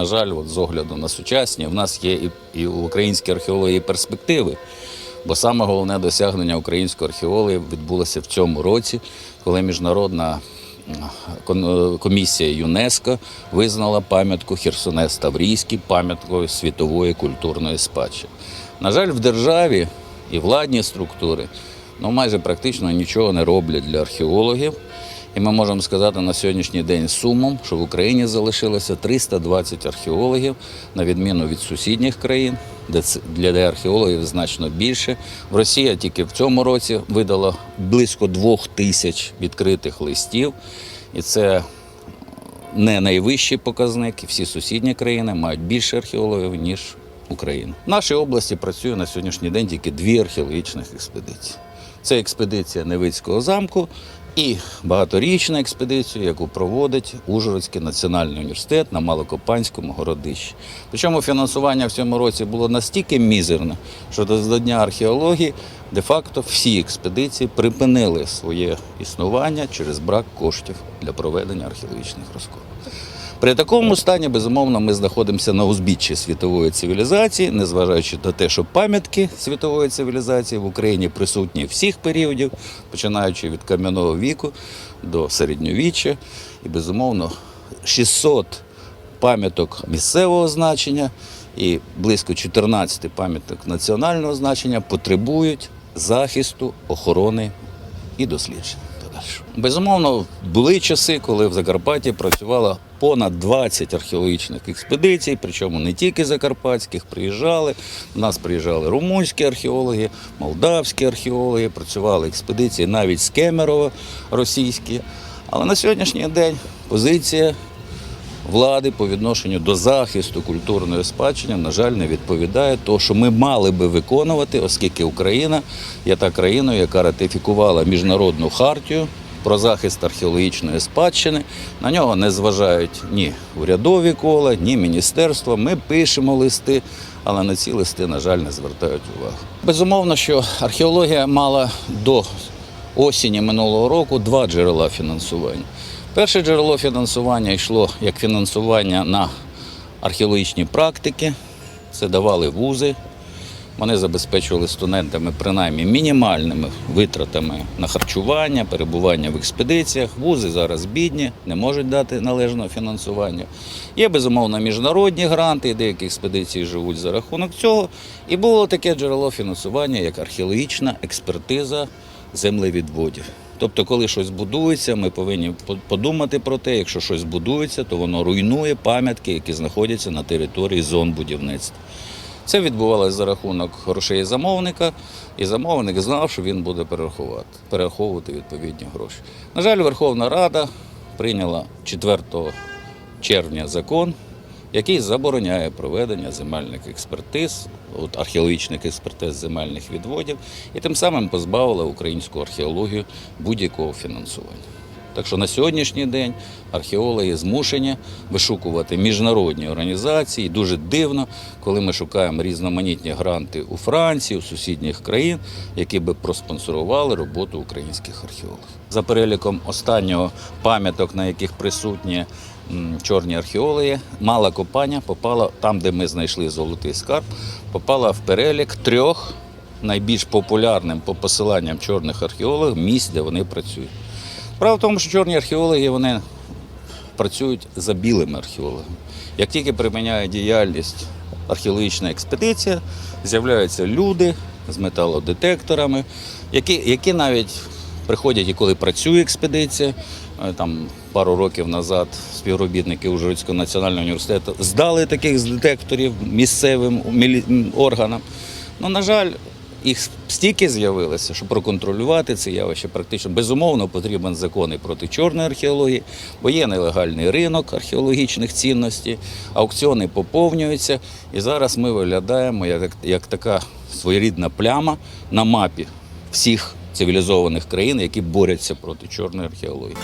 на жаль, от з огляду на сучасні, в нас є і, і у українській археології перспективи. Бо саме головне досягнення української археології відбулося в цьому році, коли міжнародна комісія ЮНЕСКО визнала пам'ятку Херсонес Таврійський пам'яткою світової культурної спадщини. На жаль, в державі і владні структури ну, майже практично нічого не роблять для археологів. І ми можемо сказати на сьогоднішній день сумом, що в Україні залишилося 320 археологів, на відміну від сусідніх країн, де для археологів значно більше. Росія тільки в цьому році видала близько двох тисяч відкритих листів, і це не найвищий показник. Всі сусідні країни мають більше археологів, ніж Україна. В нашій області працює на сьогоднішній день тільки дві археологічних експедиції. Це експедиція Невицького замку і багаторічна експедиція, яку проводить Ужгородський національний університет на Малокопанському городищі. Причому фінансування в цьому році було настільки мізерне, що до Дня археології де-факто всі експедиції припинили своє існування через брак коштів для проведення археологічних розкопів. При такому стані, безумовно, ми знаходимося на узбіччі світової цивілізації, незважаючи на те, що пам'ятки світової цивілізації в Україні присутні всіх періодів, починаючи від кам'яного віку до середньовіччя. І, безумовно, 600 пам'яток місцевого значення і близько 14 пам'яток національного значення потребують захисту, охорони і досліджень. Подальшого. Безумовно, були часи, коли в Закарпатті працювало понад 20 археологічних експедицій, причому не тільки закарпатських, приїжджали. У нас приїжджали румунські археологи, молдавські археологи, працювали експедиції навіть з Кемерово російські. Але на сьогоднішній день позиція влади по відношенню до захисту культурної спадщини, на жаль, не відповідає того, що ми мали би виконувати, оскільки Україна є та країною, яка ратифікувала міжнародну хартію про захист археологічної спадщини. На нього не зважають ні урядові кола, ні міністерства. Ми пишемо листи, але на ці листи, на жаль, не звертають увагу. Безумовно, що археологія мала до осені минулого року два джерела фінансування. Перше джерело фінансування йшло як фінансування на археологічні практики. Це давали вузи. Вони забезпечували студентами принаймні мінімальними витратами на харчування, перебування в експедиціях. Вузи зараз бідні, не можуть дати належного фінансування. Є безумовно міжнародні гранти, і деякі експедиції живуть за рахунок цього. І було таке джерело фінансування, як археологічна експертиза землевідводів. Тобто, коли щось будується, ми повинні подумати про те, якщо щось будується, то воно руйнує пам'ятки, які знаходяться на території зон будівництва. Це відбувалося за рахунок грошей замовника, і замовник знав, що він буде перерахувати, перераховувати відповідні гроші. На жаль, Верховна Рада прийняла 4 червня закон, який забороняє проведення земельних експертиз, от археологічних експертиз земельних відводів, і тим самим позбавила українську археологію будь-якого фінансування. Так що на сьогоднішній день археологи змушені вишукувати міжнародні організації. Дуже дивно, коли ми шукаємо різноманітні гранти у Франції, у сусідніх країн, які би проспонсорували роботу українських археологів. За переліком останнього пам'яток, на яких присутні чорні археологи, мала копання попала там, де ми знайшли золотий скарб, попала в перелік трьох найбільш популярним по посиланням чорних археологів місць, де вони працюють. Справа в тому, що чорні археологи вони працюють за білими археологами. Як тільки припиняє діяльність археологічна експедиція, з'являються люди з металодетекторами, які, які навіть приходять і коли працює експедиція. Е, Там пару років назад співробітники Ужгородського національного університету здали таких з детекторів місцевим органам. Ну, на жаль, їх стільки з'явилося, що проконтролювати це явище практично безумовно потрібен закон і проти чорної археології, бо є нелегальний ринок археологічних цінностей, аукціони поповнюються. І зараз ми виглядаємо як, як така своєрідна пляма на мапі всіх цивілізованих країн, які борються проти чорної археології.